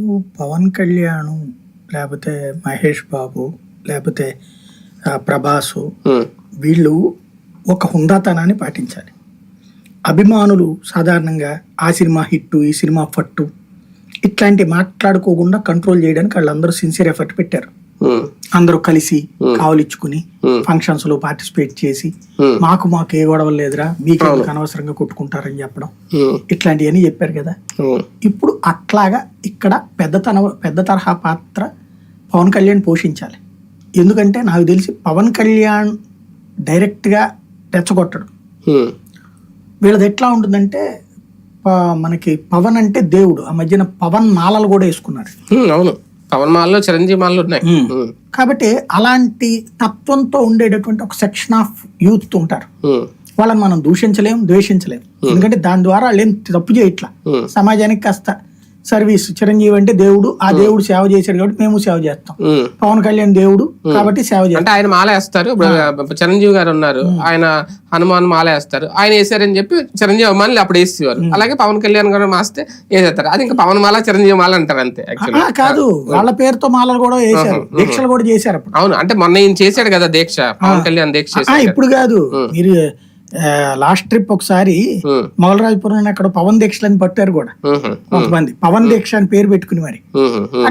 ఇప్పుడు పవన్ కళ్యాణ్ లేకపోతే మహేష్ బాబు లేకపోతే ప్రభాసు వీళ్ళు ఒక హుందాతనాన్ని పాటించాలి. అభిమానులు సాధారణంగా ఆ సినిమా హిట్ ఈ సినిమా ఫట్టు ఇట్లాంటి మాట్లాడుకోకుండా కంట్రోల్ చేయడానికి వాళ్ళందరూ సిన్సియర్ ఎఫర్ట్ పెట్టారు. అందరూ కలిసి కావలిచ్చుకుని. ఫంక్షన్స్లో పార్టిసిపేట్ చేసి. మాకు మాకు ఏ గొడవలు లేదురా మీకు అనవసరంగా కొట్టుకుంటారని చెప్పడం. ఇట్లాంటివన్నీ చెప్పారు కదా. ఇప్పుడు అట్లాగా ఇక్కడ పెద్దతన పెద్ద తరహా పాత్ర పవన్ కళ్యాణ్ పోషించాలి. ఎందుకంటే నాకు తెలిసి పవన్ కళ్యాణ్ డైరెక్ట్గా రెచ్చగొట్టడు. ఉమ్, వీళ్ళది ఎట్లా ఉంటుందంటే మనకి పవన్ అంటే దేవుడు. ఆ మధ్యన పవన్ మాలలు కూడా వేసుకున్నారు. అవును. పవన్ మాల్లో చిరంజీవి మాల్లో ఉన్నాయి. కాబట్టి అలాంటి తత్వంతో ఉండేటటువంటి ఒక సెక్షన్ ఆఫ్ యూత్ ఉంటారు. ఉమ్, వాళ్ళని మనం దూషించలేం ద్వేషించలేం. ఎందుకంటే దాని ద్వారా వాళ్ళు ఏం తప్పు చేయట్లా. Hmm. సమాజానికి కాస్త సర్వీస్ చిరంజీవి అంటే దేవుడు ఆ దేవుడు సేవ చేశాడు కాబట్టి మేము సేవ చేస్తాం. పవన్ కళ్యాణ్ దేవుడు కాబట్టి సేవ చేస్తాం. అంటే ఆయన మాల వేస్తారు. చిరంజీవి గారు ఉన్నారు. ఆయన హనుమాన్ మాల వేస్తారు. ఆయన వేసారని చెప్పి చిరంజీవి అభిమానులు అప్పుడు వేసేవారు. అలాగే పవన్ కళ్యాణ్ గారు మాస్తే వేసేస్తారు. అది ఇంకా పవన్ మాల చిరంజీవి మాల అంటారు అంతే కాదు. వాళ్ళ పేరుతో మాలలు కూడా వేశారు. దీక్షలు కూడా చేశారు అవును. అంటే మొన్న ఈయన చేశాడు కదా దీక్ష పవన్ కళ్యాణ్ దీక్ష ఇప్పుడు కాదు. మీరు లాస్ట్ ట్రిప్ ఒకసారి ఉమ్, మొగలరాజపురం అక్కడ పవన్ దీక్షలని పట్టారు కూడా. కొంతమంది. పవన్ దీక్ష అని పేరు పెట్టుకుని మరి. అట్లా